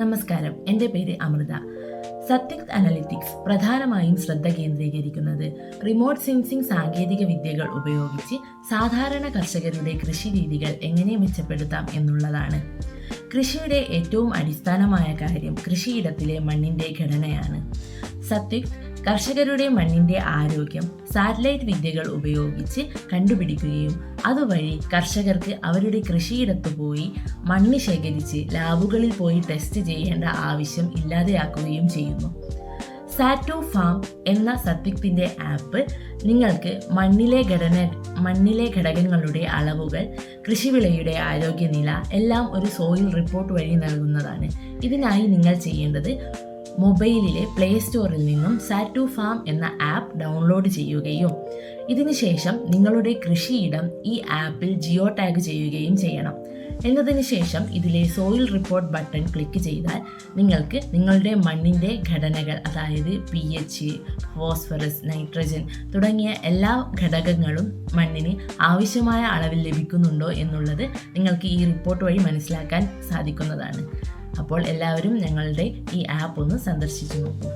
നമസ്കാരം. എന്റെ പേര് അമൃത. സത്യക് അനലിറ്റിക്സ് പ്രധാനമായും ശ്രദ്ധ കേന്ദ്രീകരിക്കുന്നത്. റിമോട്ട് സെൻസിംഗ് സാങ്കേതിക വിദ്യകൾ ഉപയോഗിച്ച് സാധാരണ കർഷകരുടെ കൃഷി രീതികൾ എങ്ങനെ മെച്ചപ്പെടുത്താം എന്നുള്ളതാണ്. കൃഷിയുടെ ഏറ്റവും അടിസ്ഥാനമായ കാര്യം കൃഷിയിടത്തിലെ മണ്ണിന്റെ ഘടനയാണ്. സത്യക് കർഷകരുടെ മണ്ണിന്റെ ആരോഗ്യം സാറ്റലൈറ്റ് വിദ്യകൾ ഉപയോഗിച്ച് കണ്ടുപിടിക്കുകയും അതുവഴി കർഷകർക്ക് അവരുടെ കൃഷിയിടത്ത് പോയി മണ്ണ് ശേഖരിച്ച് ലാബുകളിൽ പോയി ടെസ്റ്റ് ചെയ്യേണ്ട ആവശ്യം ഇല്ലാതെയാക്കുകയും ചെയ്യുന്നു. സാറ്റോ ഫാം എന്ന സത്യത്തിന്റെ ആപ്പ് നിങ്ങൾക്ക് മണ്ണിലെ ഘടന മണ്ണിലെ ഘടകങ്ങളുടെ അളവുകൾ കൃഷിവിളയുടെ ആരോഗ്യനില എല്ലാം ഒരു സോയിൽ റിപ്പോർട്ട് വഴി നൽകുന്നതാണ്. ഇതിനായി നിങ്ങൾ ചെയ്യേണ്ടത് മൊബൈലിലെ പ്ലേ സ്റ്റോറിൽ നിന്നും സാറ്റു ഫാം എന്ന ആപ്പ് ഡൗൺലോഡ് ചെയ്യുകയും ഇതിനുശേഷം നിങ്ങളുടെ കൃഷിയിടം ഈ ആപ്പിൽ ജിയോ ടാഗ് ചെയ്യുകയും ചെയ്യണം. എന്നതിന് ശേഷം ഇതിലെ സോയിൽ റിപ്പോർട്ട് ബട്ടൺ ക്ലിക്ക് ചെയ്താൽ നിങ്ങൾക്ക് നിങ്ങളുടെ മണ്ണിന്റെ ഘടനകൾ അതായത് പി എച്ച് ഫോസ്ഫറസ് നൈട്രജൻ തുടങ്ങിയ എല്ലാ ഘടകങ്ങളും മണ്ണിന് ആവശ്യമായ അളവിൽ ലഭിക്കുന്നുണ്ടോ എന്നുള്ളത് നിങ്ങൾക്ക് ഈ റിപ്പോർട്ട് വഴി മനസ്സിലാക്കാൻ സാധിക്കുന്നതാണ്. അപ്പോൾ എല്ലാവരും ഞങ്ങളുടെ ഈ ആപ്പ് ഒന്ന് സന്ദർശിച്ചു നോക്കൂ.